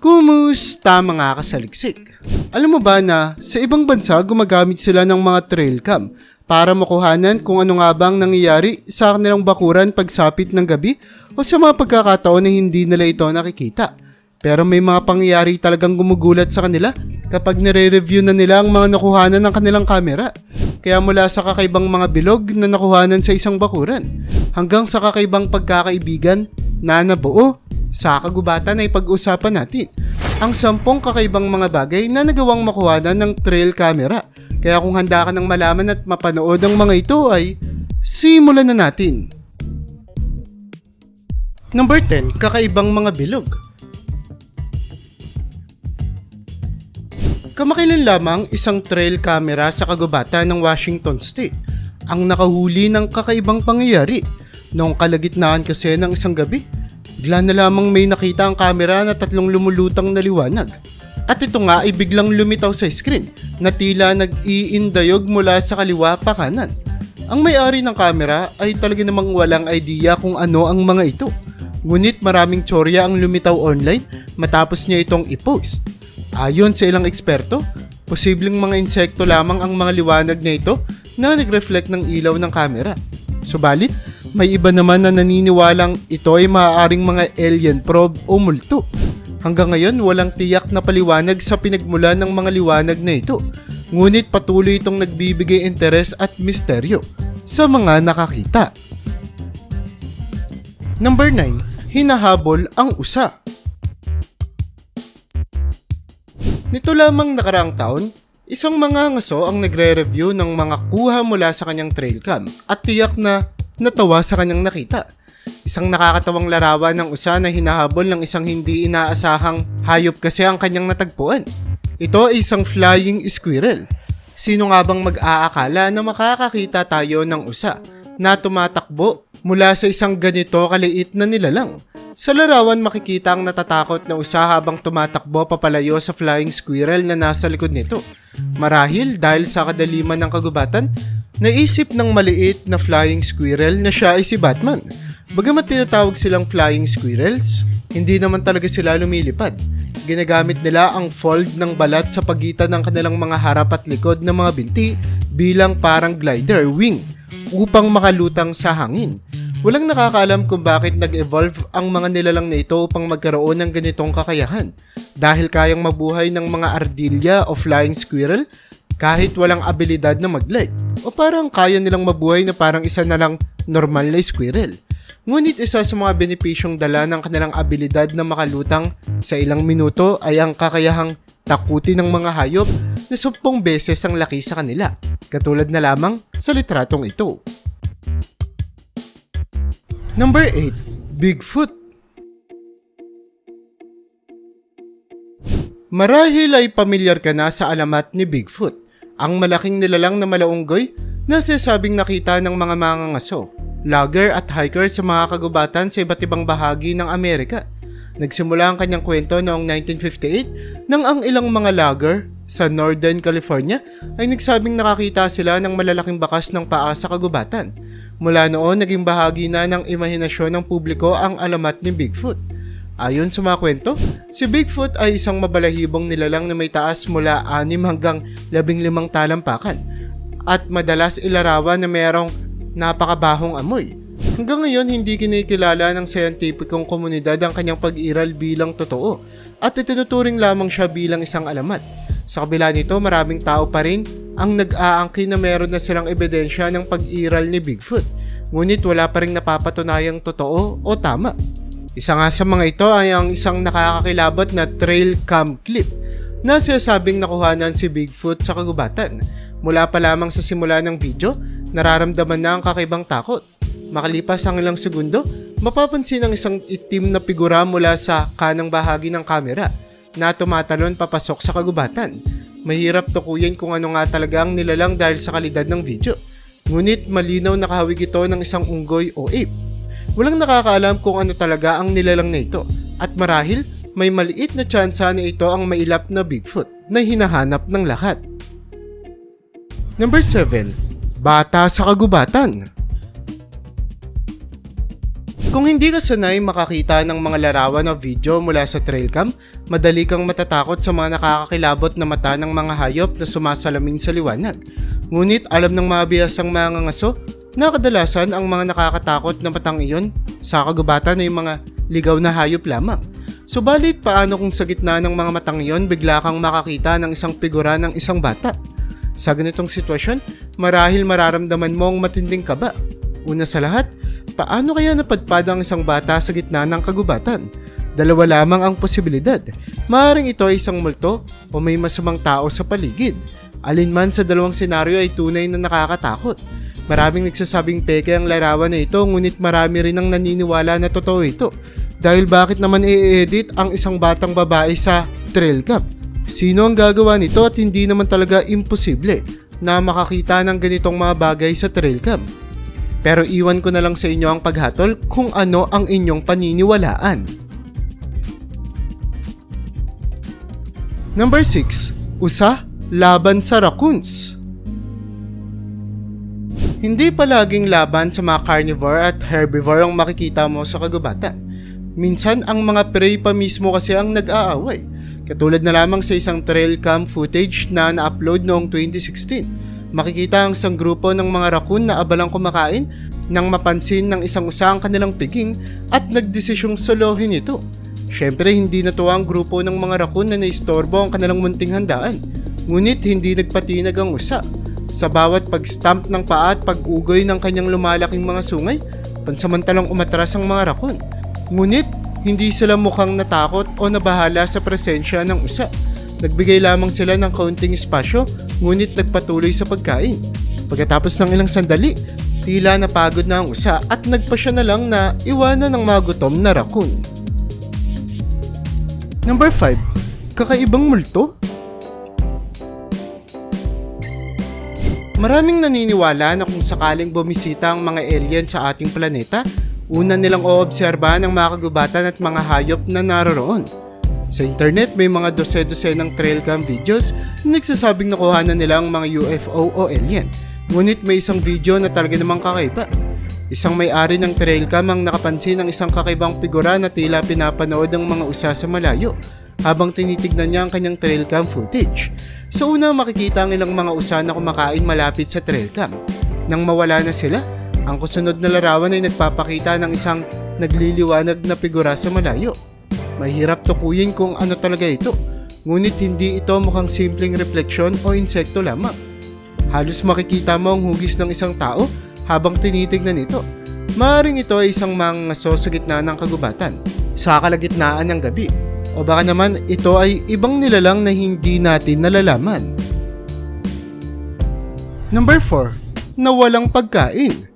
Kumusta mga kasaliksik? Alam mo ba na sa ibang bansa gumagamit sila ng mga trail cam para makuhanan kung ano nga bang nangyayari sa kanilang bakuran pagsapit ng gabi o sa mga pagkakataon na hindi nila ito nakikita. Pero may mga pangyayari talagang gumugulat sa kanila kapag nire-review na nila ang mga nakuhanan ng kanilang kamera. Kaya mula sa kakaibang mga bilog na nakuhanan sa isang bakuran hanggang sa kakaibang pagkakaibigan na nabuo sa kagubatan ay pag-usapan natin ang sampung kakaibang mga bagay na nagawang makuhanan ng trail camera. Kaya kung handa ka ng malaman at mapanood ang mga ito ay simulan na natin. Number 10, kakaibang mga bilog. Kamakailan lamang isang trail camera sa kagubatan ng Washington State ang nakahuli ng kakaibang pangyayari. Noong kalagitnaan kasi ng isang gabi, bigla na lamang may nakita ang camera na tatlong lumulutang na liwanag. At ito nga ay biglang lumitaw sa screen na tila nag-iindayog mula sa kaliwa pa kanan. Ang may-ari ng camera ay talaga namang walang idea kung ano ang mga ito. Ngunit maraming tsorya ang lumitaw online matapos niya itong i-post. Ayon sa ilang eksperto, posibleng mga insekto lamang ang mga liwanag na ito na nag-reflect ng ilaw ng camera. Subalit, may iba naman na naniniwalang ito ay maaaring mga alien probe o multo. Hanggang ngayon, walang tiyak na paliwanag sa pinagmula ng mga liwanag na ito. Ngunit patuloy itong nagbibigay interes at misteryo sa mga nakakita. Number 9. Hinahabol ang usa. Nito lamang nakaraang taon, isang mga ngaso ang nagre-review ng mga kuha mula sa kanyang trail cam at tiyak na natawa sa kanyang nakita. Isang nakakatawang larawan ng usa na hinahabol ng isang hindi inaasahang hayop kasi ang kanyang natagpuan. Ito ay isang flying squirrel. Sino nga bang mag-aakala na makakakita tayo ng usa na tumatakbo mula sa isang ganito kaliit na nilalang? Sa larawan makikita ang natatakot na usa habang tumatakbo papalayo sa flying squirrel na nasa likod nito. Marahil dahil sa kadaliman ng kagubatan, naisip ng maliit na flying squirrel na siya ay si Batman. Bagamat tinatawag silang flying squirrels, hindi naman talaga sila lumilipad. Ginagamit nila ang fold ng balat sa pagitan ng kanilang mga harap at likod ng mga binti bilang parang glider wing upang makalutang sa hangin. Walang nakakaalam kung bakit nag-evolve ang mga nilalang na ito upang magkaroon ng ganitong kakayahan. Dahil kayang mabuhay ng mga ardilya o flying squirrel kahit walang abilidad na mag-glide. O parang kaya nilang mabuhay na parang isa na lang normal na squirrel. Ngunit isa sa mga benepisyong dala ng kanilang abilidad na makalutang sa ilang minuto ay ang kakayahang takutin ng mga hayop na sampung beses ang laki sa kanila, katulad na lamang sa litratong ito. Number 8. Bigfoot Marahil ay pamilyar ka na sa alamat ni Bigfoot, ang malaking nilalang na malaunggoy na sasabing nakita ng mga mangangaso, logger at hiker sa mga kagubatan sa iba't ibang bahagi ng Amerika. Nagsimula ang kanyang kwento noong 1958 nang ang ilang mga logger sa Northern California ay nagsabing nakakita sila ng malalaking bakas ng paa sa kagubatan. Mula noon, naging bahagi na ng imahinasyon ng publiko ang alamat ni Bigfoot. Ayon sa mga kwento, si Bigfoot ay isang mabalahibong nilalang na may taas mula 6 hanggang 15 talampakan at madalas ilarawan na mayroong napakabahong amoy. Hanggang ngayon, hindi kinikilala ng scientificong komunidad ang kanyang pag-iral bilang totoo at itinuturing lamang siya bilang isang alamat. Sa kabila nito, maraming tao pa rin ang nag-aangkin na meron na silang ebidensya ng pag-iral ni Bigfoot. Ngunit wala pa rin napapatunayang totoo o tama. Isa nga sa mga ito ay ang isang nakakakilabot na trail cam clip na sinasabing nakuhanan si Bigfoot sa kagubatan. Mula pa lamang sa simula ng video, nararamdaman na ang kakaibang takot. Makalipas ang ilang segundo, mapapansin ang isang itim na figura mula sa kanang bahagi ng kamera na tumatalon papasok sa kagubatan. Mahirap tukuyin kung ano nga talaga ang nilalang dahil sa kalidad ng video. Ngunit malinaw nakahawig ito ng isang unggoy o ape. Walang nakakaalam kung ano talaga ang nilalang na ito at marahil may maliit na tsansa na ito ang mailap na Bigfoot na hinahanap ng lahat. Number 7. Bata sa kagubatan Kung hindi ka sanay makakita ng mga larawan o video mula sa trail cam, madali kang matatakot sa mga nakakakilabot na mata ng mga hayop na sumasalamin sa liwanag. Ngunit alam ng mga biyasang mga ngaso na kadalasan ang mga nakakatakot na matang iyon sa kagubatan ay mga ligaw na hayop lamang. Subalit paano kung sa gitna ng mga matang iyon bigla kang makakita ng isang figura ng isang bata? Sa ganitong sitwasyon, marahil mararamdaman mo ang matinding kaba. Una sa lahat, paano kaya napadpad ang isang bata sa gitna ng kagubatan? Dalawa lamang ang posibilidad. Maaring ito ay isang multo o may masamang tao sa paligid. Alinman sa dalawang senaryo ay tunay na nakakatakot. Maraming nagsasabing peke ang larawan na ito ngunit marami rin ang naniniwala na totoo ito. Dahil bakit naman i-edit ang isang batang babae sa trail cam? Sino ang gagawa nito at hindi naman talaga imposible na makakita ng ganitong mga bagay sa trail cam? Pero iwan ko na lang sa inyo ang paghatol kung ano ang inyong paniniwalaan. Number 6. Usa laban sa raccoons. Hindi palaging laban sa mga carnivore at herbivore ang makikita mo sa kagubatan. Minsan ang mga prey pa mismo kasi ang nag-aaway. Katulad na lamang sa isang trail cam footage na na-upload noong 2016. Makikita ang isang grupo ng mga raccoon na abalang kumakain nang mapansin ng isang usa ang kanilang piging at nagdesisyong solohin ito. Siyempre hindi natuwa ang grupo ng mga raccoon na naistorbo ang kanilang munting handaan. Ngunit hindi nagpatinag ang usa. Sa bawat pag-stamp ng paa at pag-ugoy ng kanyang lumalaking mga sungay, pansamantalang umatras ang mga raccoon. Ngunit hindi sila mukhang natakot o nabahala sa presensya ng usa. Nagbigay lamang sila ng kaunting espasyo ngunit nagpatuloy sa pagkain. Pagkatapos ng ilang sandali, tila napagod na ang usa at nagpasya na lang na iwanan ng mga gutom na raccoon. Number 5. Kakaibang multo? Maraming naniniwala na kung sakaling bumisita ang mga alien sa ating planeta, una nilang oobserbahan ang mga kagubatan at mga hayop na naroroon. Sa internet, may mga dose-dose ng trail cam videos na nagsasabing nakuha na nila ang mga UFO o alien. Ngunit may isang video na talaga namang kakaiba. Isang may-ari ng trail cam ang nakapansin ng isang kakaibang figura na tila pinapanood ng mga usa sa malayo habang tinitignan niya ang kanyang trail cam footage. Sa una makikita ang ilang mga usa na kumakain malapit sa trail cam. Nang mawala na sila, ang kusunod na larawan ay nagpapakita ng isang nagliliwanag na figura sa malayo. Mahirap tukuyin kung ano talaga ito, ngunit hindi ito mukhang simpleng refleksyon o insekto lamang. Halos makikita mo ang hugis ng isang tao habang tinitignan ito. Maaring ito ay isang mangaso sa gitna ng kagubatan, sa kalagitnaan ng gabi. O baka naman ito ay ibang nilalang na hindi natin nalalaman. Number 4. Nawalang pagkain.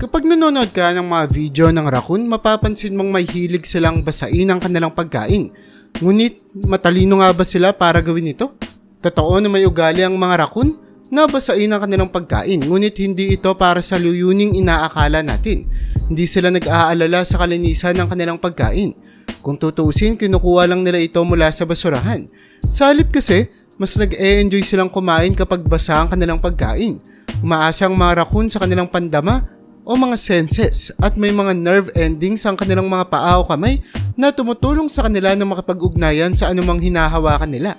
Kapag nanonood ka ng mga video ng raccoon, mapapansin mong may hilig silang basain ang kanilang pagkain. Ngunit, matalino nga ba sila para gawin ito? Totoo na may ugali ang mga raccoon na basain ang kanilang pagkain, ngunit hindi ito para sa luyuning inaakala natin. Hindi sila nag-aalala sa kalinisan ng kanilang pagkain. Kung tutuusin, kinukuha lang nila ito mula sa basurahan. Sa halip kasi, mas nag-e-enjoy silang kumain kapag basa ang kanilang pagkain. Umaasa ang mga raccoon sa kanilang pandama o mga senses at may mga nerve endings ang kanilang mga paa o kamay na tumutulong sa kanila na makapag-ugnayan sa anumang hinahawakan nila.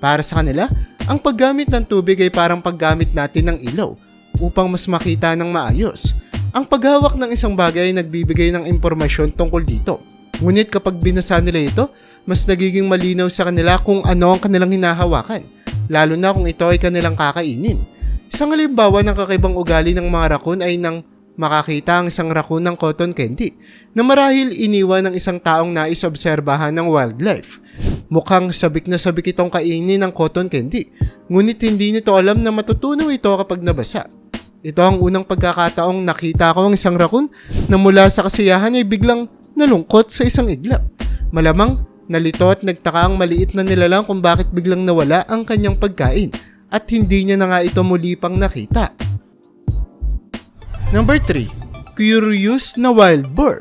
Para sa kanila, ang paggamit ng tubig ay parang paggamit natin ng ilaw upang mas makita ng maayos. Ang paghawak ng isang bagay ay nagbibigay ng impormasyon tungkol dito. Ngunit kapag binasa nila ito, mas nagiging malinaw sa kanila kung ano ang kanilang hinahawakan, lalo na kung ito ay kanilang kakainin. Isang halimbawa ng kakaibang ugali ng mga raccoon ay nang makakita ang isang raccoon ng cotton candy na marahil iniwan ng isang taong nais obserbahan ng wildlife. Mukhang sabik na sabik itong kainin ng cotton candy, ngunit hindi nito alam na matutunaw ito kapag nabasa. Ito ang unang pagkakataong nakita ko ang isang raccoon na mula sa kasiyahan ay biglang nalungkot sa isang iglap. Malamang nalito at nagtaka ang maliit na nilalang kung bakit biglang nawala ang kanyang pagkain at hindi niya na nga ito muli pang nakita. Number 3. Curious na wild boar.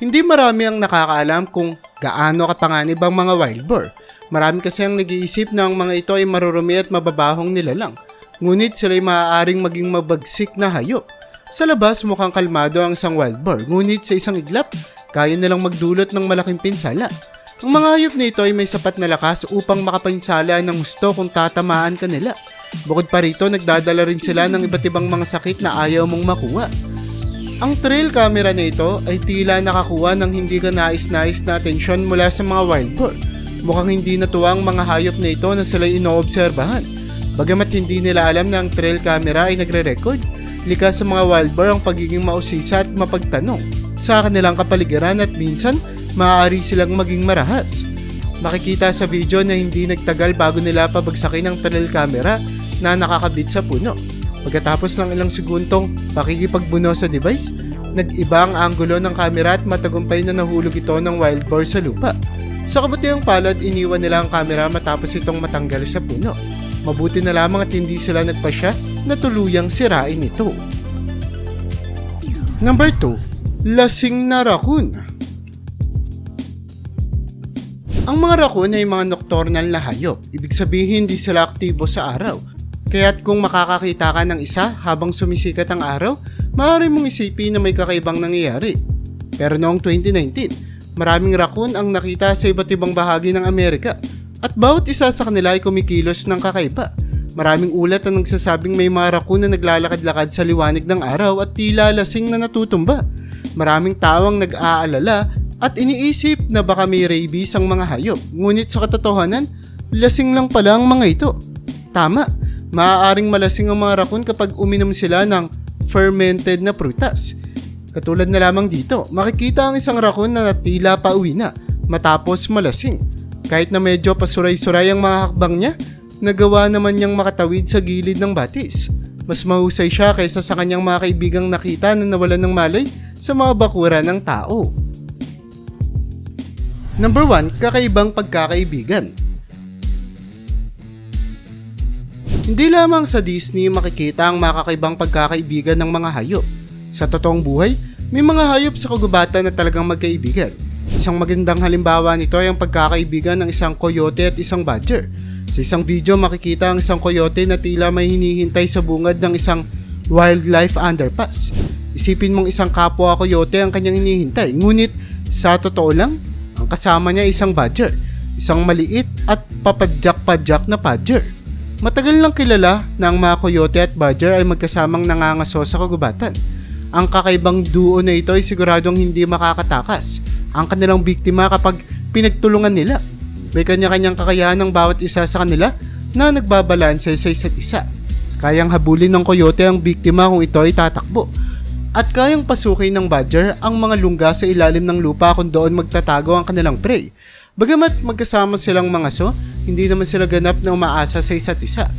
Hindi marami ang nakakaalam kung gaano kapanganib ang mga wild boar. Marami kasi ang nag-iisip na ang mga ito ay marurumi at mababahong nilalang. Ngunit sila'y maaaring maging mabagsik na hayop. Sa labas mukhang kalmado ang isang wild boar, ngunit sa isang iglap, kaya nilang magdulot ng malaking pinsala. Ang mga hayop na ito ay may sapat na lakas upang makapinsala ng gusto kung tatamaan ka nila. Bukod pa rito, nagdadala rin sila ng iba't ibang mga sakit na ayaw mong makuha. Ang trail camera na ito ay tila nakakuha ng hindi ka nais-nais na atensyon mula sa mga wild boar. Mukhang hindi natuwa ang mga hayop na ito na sila'y inoobserbahan. Bagamat hindi nila alam na ang trail camera ay nagre-record, likas sa mga wild boar ang pagiging mausisa at mapagtanong sa kanilang kapaligiran at minsan maaari silang maging marahas. Makikita sa video na hindi nagtagal bago nila pabagsakin ang trail camera na nakakabit sa puno. Pagkatapos ng ilang segundong pakikipagbuno sa device, nag-iba ang anggulo ng camera at matagumpay na nahulog ito ng wild boar sa lupa. Sa kabutihang palad, iniwan nila ang camera matapos itong matanggal sa puno. Mabuti na lamang at hindi sila nagpasya na tuluyang sirain ito. Number 2. Lasing na raccoon. Ang mga raccoon ay mga nocturnal na hayop. Ibig sabihin hindi sila aktibo sa araw. Kaya't kung makakakita ka ng isa habang sumisikat ang araw, maaari mong isipin na may kakaibang nangyayari. Pero noong 2019, maraming raccoon ang nakita sa iba't ibang bahagi ng Amerika at bawat isa sa kanila ay kumikilos ng kakaiba. Maraming ulat ang nagsasabing may mga raccoon na naglalakad-lakad sa liwanag ng araw at tila lasing na natutumba. Maraming tawang nag-aalala at iniisip na baka may rabies ang mga hayop. Ngunit sa katotohanan, lasing lang pala ang mga ito. Tama, maaaring malasing ang mga raccoon kapag uminom sila ng fermented na prutas. Katulad na lamang dito, makikita ang isang raccoon na tila pauwi na matapos malasing. Kahit na medyo pasuray-suray ang mga hakbang niya, nagawa naman niyang makatawid sa gilid ng batis. Mas mahusay siya kaysa sa kanyang mga kaibigang nakita na nawalan ng malay sa mga bakura ng tao. Number 1, kakaibang pagkakaibigan. Hindi lamang sa Disney makikita ang makakaibang pagkakaibigan ng mga hayop. Sa totoong buhay, may mga hayop sa kagubatan na talagang magkaibigan. Isang magandang halimbawa nito ay ang pagkakaibigan ng isang coyote at isang badger. Sa isang video makikita ang isang coyote na tila may hinihintay sa bungad ng isang wildlife underpass. Isipin mong isang kapwa coyote ang kanyang hinihintay, ngunit sa totoo lang, ang kasama niya isang badger, isang maliit at papadyak-padyak na badger. Matagal lang kilala na ang mga coyote at badger ay magkasamang nangangaso sa kagubatan. Ang kakaibang duo na ito ay siguradong hindi makakatakas ang kanilang biktima kapag pinagtulungan nila. May kanya-kanyang kakayahan ng bawat isa sa kanila na nagbabalanse sa isa't isa. Kayang habulin ng coyote ang biktima kung ito ay tatakbo. At kayang pasukin ng badger ang mga lungga sa ilalim ng lupa kung doon magtatago ang kanilang prey. Bagamat magkasama silang mga so, hindi naman sila ganap na umaasa sa isa't isa.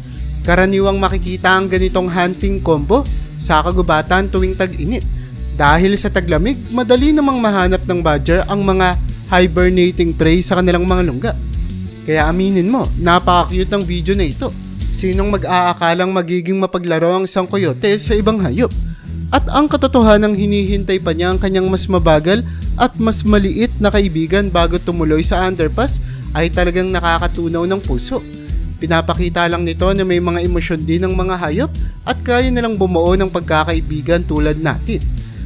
Karaniwang makikita ang ganitong hunting combo sa kagubatan tuwing tag-init. Dahil sa taglamig, madali namang mahanap ng badger ang mga hibernating prey sa kanilang mga lungga. Kaya aminin mo, napaka-cute ng video na ito. Sinong mag-aakalang magiging mapaglaro ang isang coyote sa ibang hayop? At ang katotohanang hinihintay pa niya ang kanyang mas mabagal at mas maliit na kaibigan bago tumuloy sa underpass ay talagang nakakatunaw ng puso. Pinapakita lang nito na may mga emosyon din ng mga hayop at kaya nilang bumuo ng pagkakaibigan tulad natin.